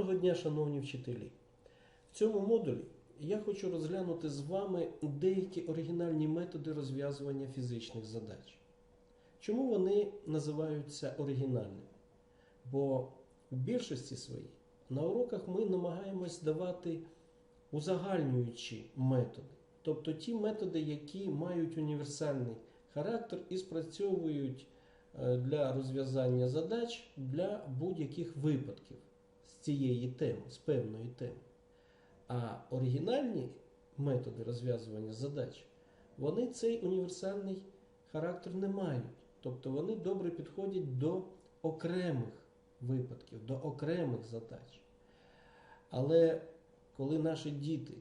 Доброго дня, шановні вчителі! В цьому модулі я хочу розглянути з вами деякі оригінальні методи розв'язування фізичних задач. Чому вони називаються оригінальними? Бо в більшості своїй на уроках ми намагаємось давати узагальнюючі методи, тобто ті методи, які мають універсальний характер і спрацьовують е, для розв'язання задач для будь-яких випадків з цієї теми, з певної теми. А оригінальні методи розв'язування задач, вони цей універсальний характер не мають. Тобто вони добре підходять до окремих випадків, до окремих задач. Але коли наші діти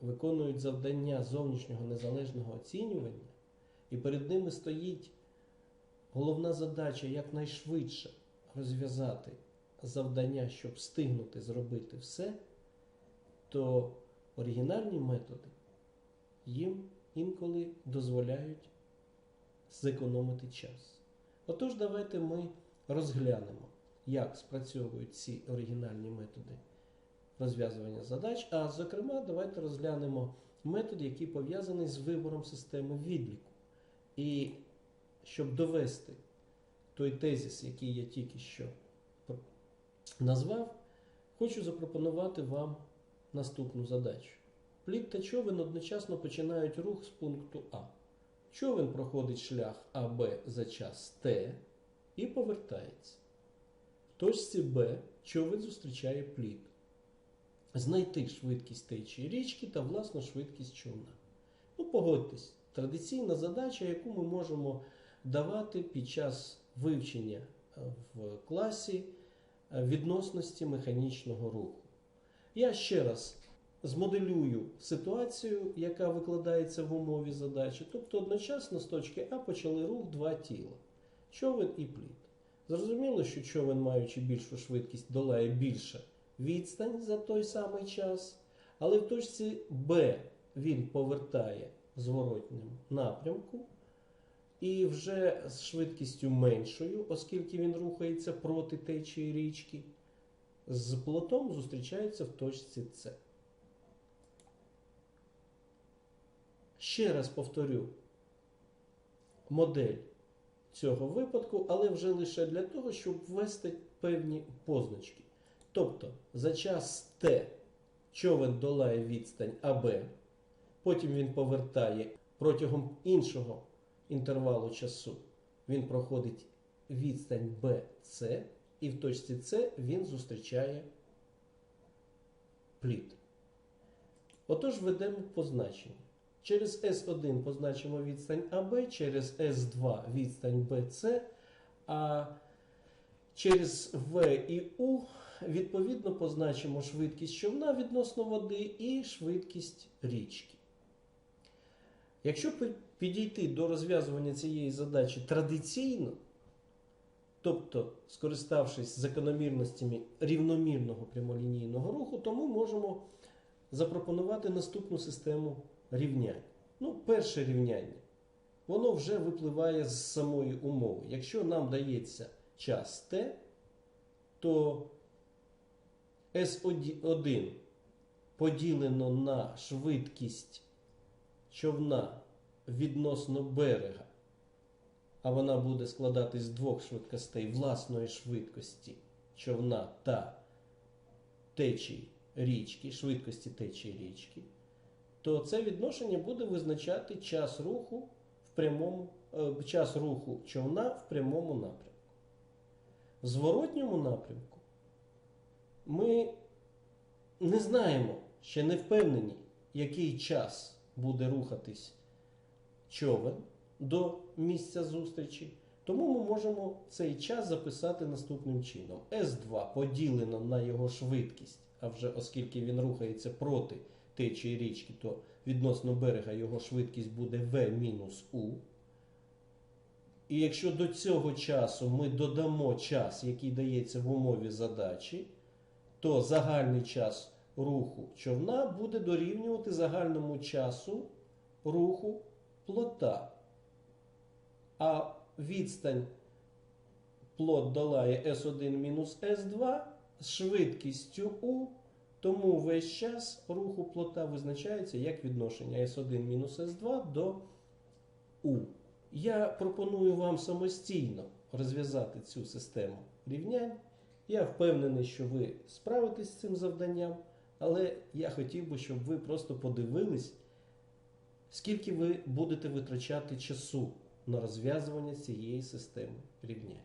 виконують завдання зовнішнього незалежного оцінювання, і перед ними стоїть головна задача якнайшвидше розв'язати завдання, щоб встигнути зробити все, то оригінальні методи їм інколи дозволяють зекономити час. Отож, давайте ми розглянемо, як спрацьовують ці оригінальні методи розв'язування задач, а зокрема, давайте розглянемо метод, який пов'язаний з вибором системи відліку. І щоб довести той тезис, який я тільки що назвав, хочу запропонувати вам наступну задачу. Плід та човен одночасно починають рух з пункту А. Човен проходить шлях АБ за час Т і повертається. В точці Б човен зустрічає плід. Знайти швидкість течії річки та власну швидкість човна. Ну, погодьтесь, традиційна задача, яку ми можемо давати під час вивчення в класі відносності механічного руху. Я ще раз змоделюю ситуацію, яка викладається в умові задачі. Тобто одночасно з точки А почали рух два тіла човен і плід. Зрозуміло, що човен, маючи більшу швидкість, долає більше відстань за той самий час, але в точці Б він повертає зворотнім напрямку. І вже з швидкістю меншою, оскільки він рухається проти течії річки, з плотом зустрічається в точці С. Ще раз повторю модель цього випадку, але вже лише для того, щоб ввести певні позначки. Тобто, за час Т човен долає відстань АБ, потім він повертає протягом іншого інтервалу часу він проходить відстань BC, і в точці С він зустрічає плід. Отож, ведемо позначення. Через S1 позначимо відстань АБ, через S2 відстань BC, а через В і У відповідно позначимо швидкість човна відносно води і швидкість річки. Якщо підійти до розв'язування цієї задачі традиційно, тобто скориставшись закономірностями рівномірного прямолінійного руху, то ми можемо запропонувати наступну систему рівнянь. Ну, перше рівняння. Воно вже випливає з самої умови. Якщо нам дається час t, то S1 поділено на швидкість човна відносно берега, а вона буде складатись з двох швидкостей власної швидкості човна та течії річки, швидкості течії річки, то це відношення буде визначати час руху в прямому, е, час руху човна в прямому напрямку. В зворотньому напрямку ми не знаємо, ще не впевнені, який час буде рухатись човен до місця зустрічі. Тому ми можемо цей час записати наступним чином. С2 поділено на його швидкість, а вже оскільки він рухається проти течії річки, то відносно берега його швидкість буде В-У. І якщо до цього часу ми додамо час, який дається в умові задачі, то загальний час руху човна буде дорівнювати загальному часу руху плота. А відстань плот долає S1 мінус S2 з швидкістю U, тому весь час руху плота визначається як відношення S1 мінус S2 до U. Я пропоную вам самостійно розв'язати цю систему рівнянь. Я впевнений, що ви справитесь з цим завданням, але я хотів би, щоб ви просто подивились, скільки ви будете витрачати часу на розв'язування цієї системи рівнянь.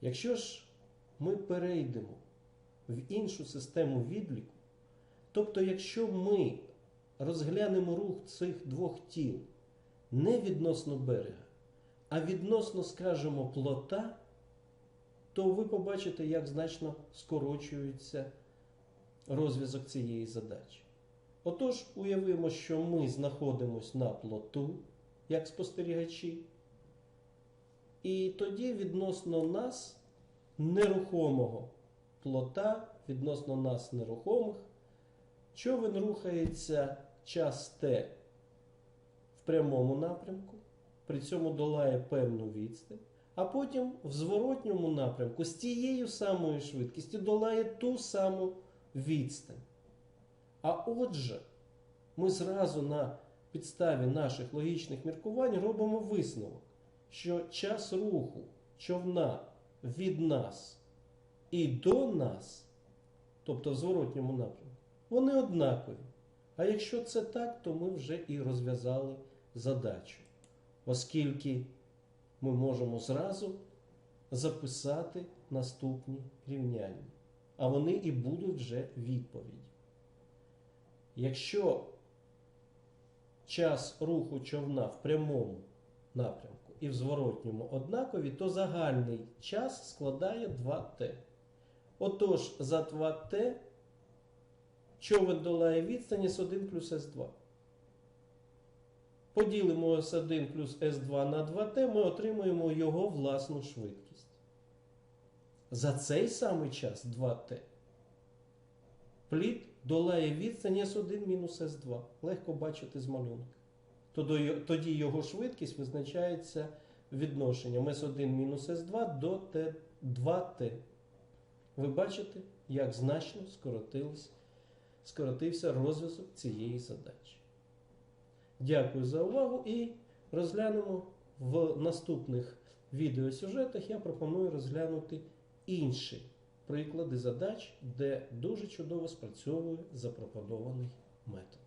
Якщо ж ми перейдемо в іншу систему відліку, тобто, якщо ми розглянемо рух цих двох тіл не відносно берега, а відносно, скажімо, плота, то ви побачите, як значно скорочується розв'язок цієї задачі. Отож, уявимо, що ми знаходимося на плоту, як спостерігачі, і тоді відносно нас нерухомого плота, відносно нас нерухомих, човен рухається час Т в прямому напрямку, при цьому долає певну відстань, а потім в зворотньому напрямку з тією самою швидкістю долає ту саму відстань. А отже, ми зразу на підставі наших логічних міркувань робимо висновок, що час руху човна від нас і до нас, тобто в зворотньому напрямку, вони однакові. А якщо це так, то ми вже і розв'язали задачу, оскільки ми можемо зразу записати наступні рівняння, а вони і будуть вже відповіді. Якщо час руху човна в прямому напрямку і в зворотньому однакові, то загальний час складає 2Т. Отож, за 2Т човен долає відстань С1 плюс С2. Поділимо С1 плюс С2 на 2Т, ми отримуємо його власну швидкість. За цей самий час 2Т плід долає відстань С1 мінус С2. Легко бачити з малюнка. Тоді його швидкість визначається відношенням С1 мінус С2 до Т2Т. Ви бачите, як значно скоротився розв'язок цієї задачі. Дякую за увагу і розглянемо в наступних відеосюжетах. Я пропоную розглянути інші приклади задач, де дуже чудово спрацьовує запропонований метод.